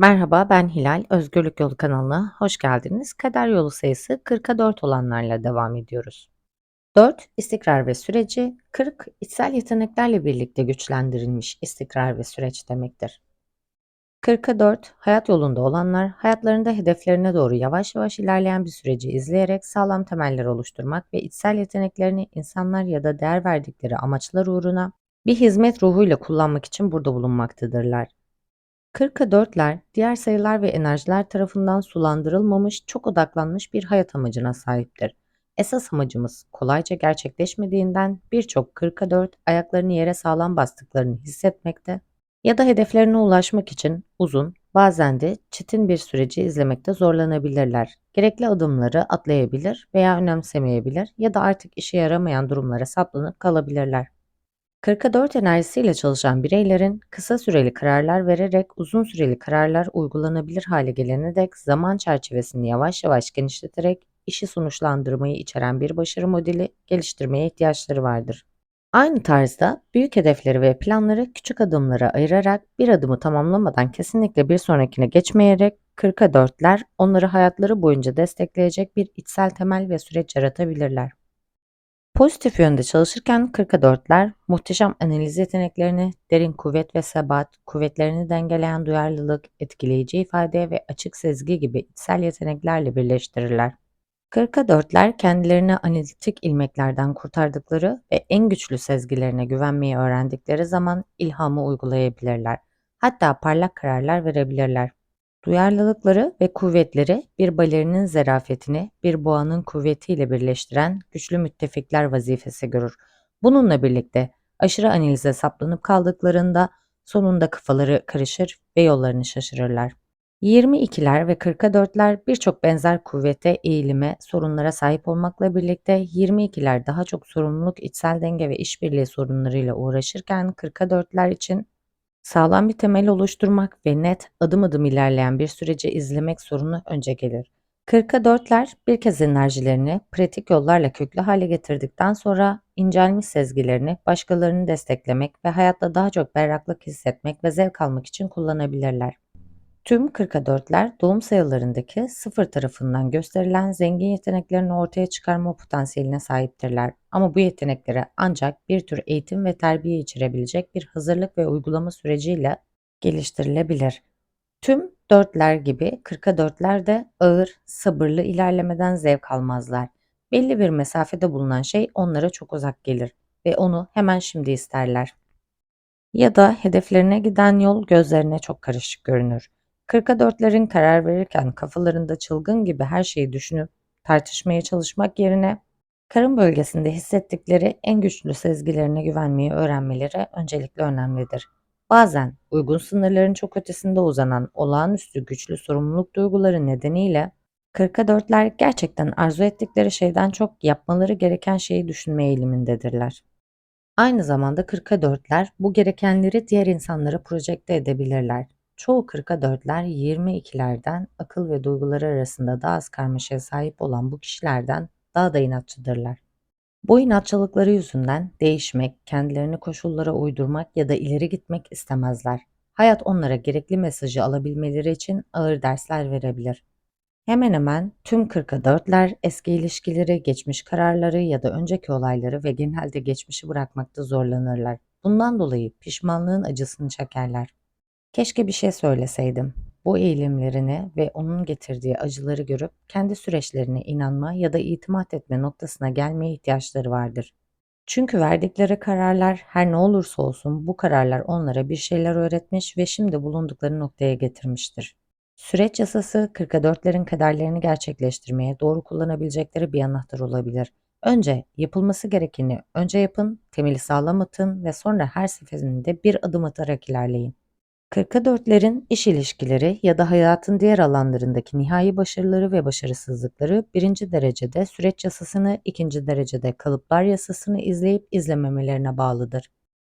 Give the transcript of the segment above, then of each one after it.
Merhaba, ben Hilal. Özgürlük Yolu kanalına hoş geldiniz. Kader yolu sayısı 40'a 4 olanlarla devam ediyoruz. 4. istikrar ve süreci, 40 içsel yeteneklerle birlikte güçlendirilmiş istikrar ve süreç demektir. 40'a 4 hayat yolunda olanlar hayatlarında hedeflerine doğru yavaş yavaş ilerleyen bir süreci izleyerek sağlam temeller oluşturmak ve içsel yeteneklerini insanlar ya da değer verdikleri amaçlar uğruna bir hizmet ruhuyla kullanmak için burada bulunmaktadırlar. 40'a 4'ler diğer sayılar ve enerjiler tarafından sulandırılmamış, çok odaklanmış bir hayat amacına sahiptir. Esas amacımız kolayca gerçekleşmediğinden birçok 40'a 4 ayaklarını yere sağlam bastıklarını hissetmekte ya da hedeflerine ulaşmak için uzun, bazen de çetin bir süreci izlemekte zorlanabilirler. Gerekli adımları atlayabilir veya önemsemeyebilir ya da artık işe yaramayan durumlara saplanıp kalabilirler. 40'a 4 enerjisiyle çalışan bireylerin kısa süreli kararlar vererek uzun süreli kararlar uygulanabilir hale gelene dek zaman çerçevesini yavaş yavaş genişleterek işi sonuçlandırmayı içeren bir başarı modeli geliştirmeye ihtiyaçları vardır. Aynı tarzda büyük hedefleri ve planları küçük adımlara ayırarak bir adımı tamamlamadan kesinlikle bir sonrakine geçmeyerek 40'a 4'ler onları hayatları boyunca destekleyecek bir içsel temel ve süreç yaratabilirler. Pozitif yönde çalışırken 40'a 4'ler muhteşem analiz yeteneklerini, derin kuvvet ve sebat, kuvvetlerini dengeleyen duyarlılık, etkileyici ifade ve açık sezgi gibi içsel yeteneklerle birleştirirler. 40'a 4'ler kendilerini analitik ilmeklerden kurtardıkları ve en güçlü sezgilerine güvenmeyi öğrendikleri zaman ilhamı uygulayabilirler. Hatta parlak kararlar verebilirler. Duyarlılıkları ve kuvvetleri bir balerinin zarafetini bir boğanın kuvvetiyle birleştiren güçlü müttefikler vazifesi görür. Bununla birlikte aşırı analize saplanıp kaldıklarında sonunda kafaları karışır ve yollarını şaşırırlar. 22'ler ve 40'a 4'ler birçok benzer kuvvete, eğilime, sorunlara sahip olmakla birlikte 22'ler daha çok sorumluluk, içsel denge ve işbirliği sorunlarıyla uğraşırken 40'a 4'ler için Sağlam bir temel oluşturmak ve net, adım adım ilerleyen bir süreci izlemek sorunu önce gelir. 40'a 4'ler bir kez enerjilerini pratik yollarla köklü hale getirdikten sonra incelmiş sezgilerini başkalarını desteklemek ve hayatta daha çok berraklık hissetmek ve zevk almak için kullanabilirler. Tüm 40'a 4'ler doğum sayılarındaki sıfır tarafından gösterilen zengin yeteneklerini ortaya çıkarma potansiyeline sahiptirler. Ama bu yeteneklere ancak bir tür eğitim ve terbiye içerebilecek bir hazırlık ve uygulama süreciyle geliştirilebilir. Tüm dörtler gibi 40'a 4'ler de ağır, sabırlı ilerlemeden zevk almazlar. Belli bir mesafede bulunan şey onlara çok uzak gelir ve onu hemen şimdi isterler. Ya da hedeflerine giden yol gözlerine çok karışık görünür. 40'a 4'lerin karar verirken kafalarında çılgın gibi her şeyi düşünüp tartışmaya çalışmak yerine karın bölgesinde hissettikleri en güçlü sezgilerine güvenmeyi öğrenmeleri öncelikle önemlidir. Bazen uygun sınırların çok ötesinde uzanan olağanüstü güçlü sorumluluk duyguları nedeniyle 40'a 4'ler gerçekten arzu ettikleri şeyden çok yapmaları gereken şeyi düşünme eğilimindedirler. Aynı zamanda 40'a 4'ler bu gerekenleri diğer insanlara projekte edebilirler. Çoğu 40'a dörtler 22'lerden akıl ve duyguları arasında daha az karmaşaya sahip olan bu kişilerden daha da inatçıdırlar. Bu inatçılıkları yüzünden değişmek, kendilerini koşullara uydurmak ya da ileri gitmek istemezler. Hayat onlara gerekli mesajı alabilmeleri için ağır dersler verebilir. Hemen hemen tüm 40'a dörtler eski ilişkileri, geçmiş kararları ya da önceki olayları ve genelde geçmişi bırakmakta zorlanırlar. Bundan dolayı pişmanlığın acısını çekerler. Keşke bir şey söyleseydim. Bu eğilimlerini ve onun getirdiği acıları görüp kendi süreçlerine inanma ya da itimat etme noktasına gelmeye ihtiyaçları vardır. Çünkü verdikleri kararlar her ne olursa olsun bu kararlar onlara bir şeyler öğretmiş ve şimdi bulundukları noktaya getirmiştir. Süreç yasası 44'lerin kaderlerini gerçekleştirmeye doğru kullanabilecekleri bir anahtar olabilir. Önce yapılması gerekeni önce yapın, temeli sağlam atın ve sonra her seferinde bir adım atarak ilerleyin. 40'a dörtlerin iş ilişkileri ya da hayatın diğer alanlarındaki nihai başarıları ve başarısızlıkları birinci derecede süreç yasasını, ikinci derecede kalıplar yasasını izleyip izlememelerine bağlıdır.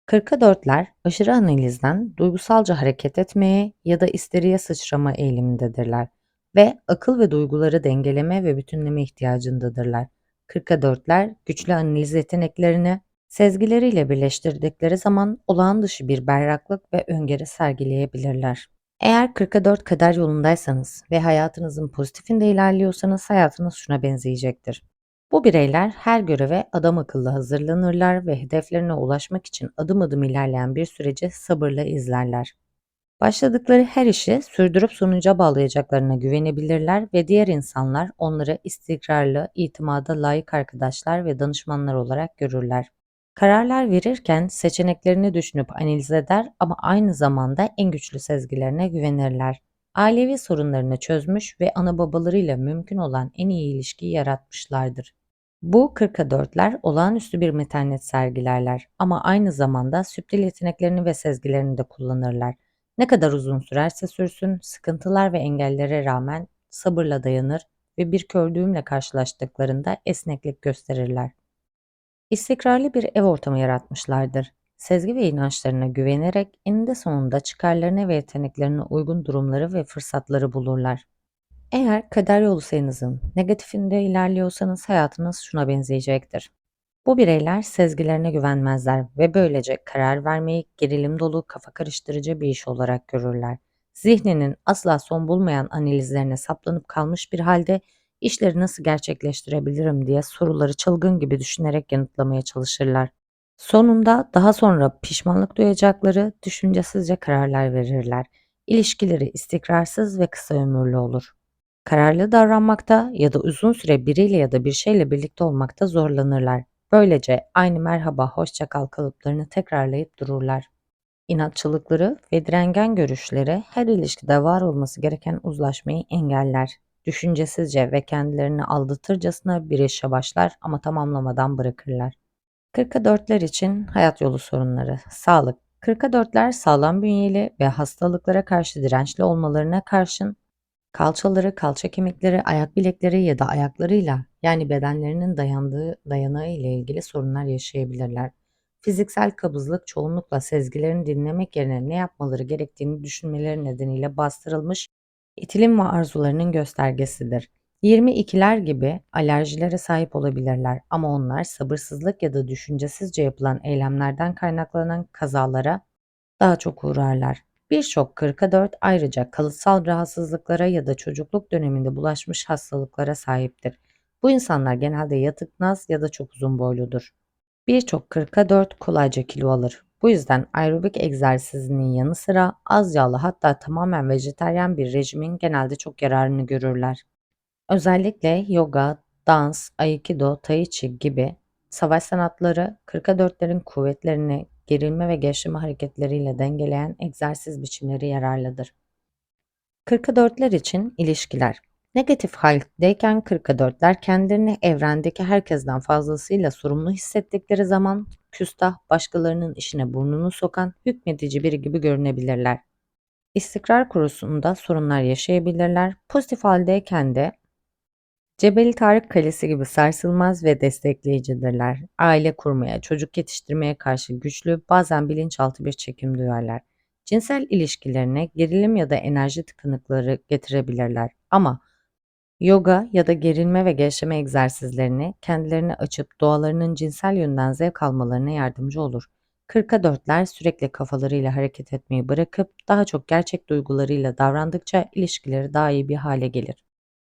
40'a dörtler aşırı analizden duygusalca hareket etmeye ya da isteriye sıçrama eğilimindedirler ve akıl ve duyguları dengeleme ve bütünleme ihtiyacındadırlar. 40'a dörtler güçlü analiz yeteneklerini Sezgileriyle birleştirdikleri zaman olağan dışı bir berraklık ve öngörü sergileyebilirler. Eğer 40'a 4 kader yolundaysanız ve hayatınızın pozitifinde ilerliyorsanız hayatınız şuna benzeyecektir. Bu bireyler her göreve adam akıllı hazırlanırlar ve hedeflerine ulaşmak için adım adım ilerleyen bir süreci sabırla izlerler. Başladıkları her işi sürdürüp sonuca bağlayacaklarına güvenebilirler ve diğer insanlar onları istikrarlı, itimada layık arkadaşlar ve danışmanlar olarak görürler. Kararlar verirken seçeneklerini düşünüp analiz eder ama aynı zamanda en güçlü sezgilerine güvenirler. Ailevi sorunlarını çözmüş ve ana babalarıyla mümkün olan en iyi ilişkiyi yaratmışlardır. Bu 40'a 4'ler olağanüstü bir metanet sergilerler ama aynı zamanda süptil yeteneklerini ve sezgilerini de kullanırlar. Ne kadar uzun sürerse sürsün, sıkıntılar ve engellere rağmen sabırla dayanır ve bir kördüğümle karşılaştıklarında esneklik gösterirler. İstikrarlı bir ev ortamı yaratmışlardır. Sezgi ve inançlarına güvenerek eninde sonunda çıkarlarına ve yeteneklerine uygun durumları ve fırsatları bulurlar. Eğer kader yolu sayınızın negatifinde ilerliyorsanız hayatınız şuna benzeyecektir. Bu bireyler sezgilerine güvenmezler ve böylece karar vermeyi gerilim dolu, kafa karıştırıcı bir iş olarak görürler. Zihninin asla son bulmayan analizlerine saplanıp kalmış bir halde işleri nasıl gerçekleştirebilirim diye soruları çılgın gibi düşünerek yanıtlamaya çalışırlar. Sonunda daha sonra pişmanlık duyacakları düşüncesizce kararlar verirler. İlişkileri istikrarsız ve kısa ömürlü olur. Kararlı davranmakta ya da uzun süre biriyle ya da bir şeyle birlikte olmakta zorlanırlar. Böylece aynı merhaba hoşça kal kalıplarını tekrarlayıp dururlar. İnatçılıkları ve direngen görüşleri her ilişkide var olması gereken uzlaşmayı engeller. Düşüncesizce ve kendilerini aldatırcasına bir işe başlar ama tamamlamadan bırakırlar. 40'a 4'ler için hayat yolu sorunları, sağlık. 40'a 4'ler sağlam bünyeli ve hastalıklara karşı dirençli olmalarına karşın kalçaları, kalça kemikleri, ayak bilekleri ya da ayaklarıyla yani bedenlerinin dayandığı dayanağı ile ilgili sorunlar yaşayabilirler. Fiziksel kabızlık çoğunlukla sezgilerini dinlemek yerine ne yapmaları gerektiğini düşünmeleri nedeniyle bastırılmış itilim ve arzularının göstergesidir. 22'ler gibi alerjilere sahip olabilirler ama onlar sabırsızlık ya da düşüncesizce yapılan eylemlerden kaynaklanan kazalara daha çok uğrarlar. Birçok 40'a 4 ayrıca kalıtsal rahatsızlıklara ya da çocukluk döneminde bulaşmış hastalıklara sahiptir. Bu insanlar genelde yatıknaz ya da çok uzun boyludur. Birçok 40'a 4 kolayca kilo alır. Bu yüzden aerobik egzersizinin yanı sıra az yağlı hatta tamamen vejetaryen bir rejimin genelde çok yararını görürler. Özellikle yoga, dans, aikido, tai chi gibi savaş sanatları 40'a 4'lerin kuvvetlerini gerilme ve gevşeme hareketleriyle dengeleyen egzersiz biçimleri yararlıdır. 40'a 4'ler için ilişkiler Negatif haldeyken 40'a 4'ler kendilerini evrendeki herkesten fazlasıyla sorumlu hissettikleri zaman küstah, başkalarının işine burnunu sokan, hükmedici biri gibi görünebilirler. İstikrar konusunda sorunlar yaşayabilirler. Pozitif haldeyken de Cebeli Tarık Kalesi gibi sarsılmaz ve destekleyicidirler. Aile kurmaya, çocuk yetiştirmeye karşı güçlü, bazen bilinçaltı bir çekim duyarlar. Cinsel ilişkilerine gerilim ya da enerji tıkanıkları getirebilirler. Ama yoga ya da gerilme ve gevşeme egzersizlerini kendilerini açıp doğalarının cinsel yönden zevk almalarına yardımcı olur. 40'a dörtler sürekli kafalarıyla hareket etmeyi bırakıp daha çok gerçek duygularıyla davrandıkça ilişkileri daha iyi bir hale gelir.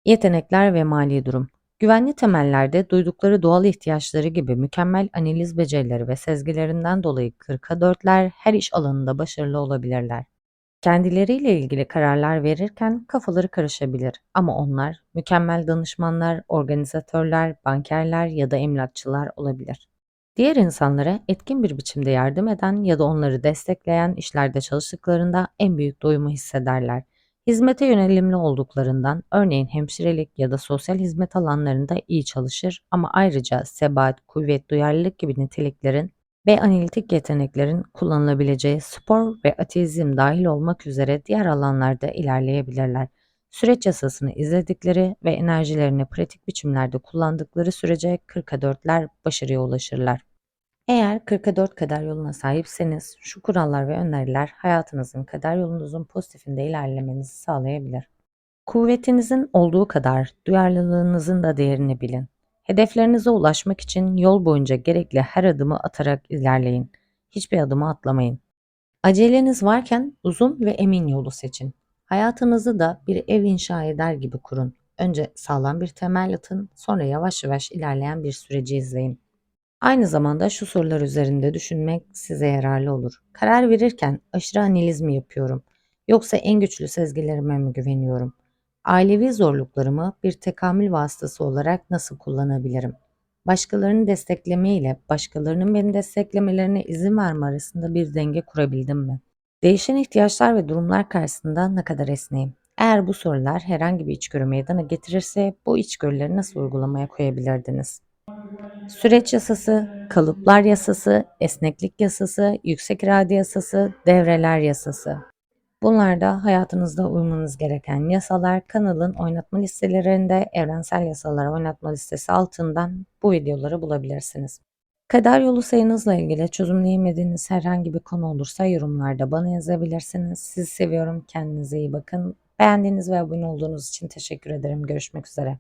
Yetenekler ve mali durum. Güvenli temellerde duydukları doğal ihtiyaçları gibi mükemmel analiz becerileri ve sezgilerinden dolayı 40'a 4'ler her iş alanında başarılı olabilirler. Kendileriyle ilgili kararlar verirken kafaları karışabilir ama onlar mükemmel danışmanlar, organizatörler, bankerler ya da emlakçılar olabilir. Diğer insanlara etkin bir biçimde yardım eden ya da onları destekleyen işlerde çalıştıklarında en büyük doyumu hissederler. Hizmete yönelimli olduklarından örneğin hemşirelik ya da sosyal hizmet alanlarında iyi çalışır ama ayrıca sebat, kuvvet, duyarlılık gibi niteliklerin ve analitik yeteneklerin kullanılabileceği spor ve atizm dahil olmak üzere diğer alanlarda ilerleyebilirler. Süreç yasasını izledikleri ve enerjilerini pratik biçimlerde kullandıkları sürece 40'a 4'ler başarıya ulaşırlar. Eğer 40'a 4 kader yoluna sahipseniz şu kurallar ve öneriler hayatınızın kader yolunuzun pozitifinde ilerlemenizi sağlayabilir. Kuvvetinizin olduğu kadar duyarlılığınızın da değerini bilin. Hedeflerinize ulaşmak için yol boyunca gerekli her adımı atarak ilerleyin. Hiçbir adımı atlamayın. Aceleniz varken uzun ve emin yolu seçin. Hayatınızı da bir ev inşa eder gibi kurun. Önce sağlam bir temel atın, sonra yavaş yavaş ilerleyen bir süreci izleyin. Aynı zamanda şu sorular üzerinde düşünmek size yararlı olur. Karar verirken aşırı analiz mi yapıyorum? Yoksa en güçlü sezgilerime mi güveniyorum? Ailevi zorluklarımı bir tekamül vasıtası olarak nasıl kullanabilirim? Başkalarını destekleme ile başkalarının beni desteklemelerine izin verme arasında bir denge kurabildim mi? Değişen ihtiyaçlar ve durumlar karşısında ne kadar esneyim? Eğer bu sorular herhangi bir içgörü meydana getirirse bu içgörüleri nasıl uygulamaya koyabilirdiniz? Süreç yasası, kalıplar yasası, esneklik yasası, yüksek irade yasası, devreler yasası. Bunlar da hayatınızda uymanız gereken yasalar. Kanalın oynatma listelerinde evrensel yasalar oynatma listesi altından bu videoları bulabilirsiniz. Kader yolu sayınızla ilgili çözümleyemediğiniz herhangi bir konu olursa yorumlarda bana yazabilirsiniz. Sizi seviyorum. Kendinize iyi bakın. Beğendiğiniz ve abone olduğunuz için teşekkür ederim. Görüşmek üzere.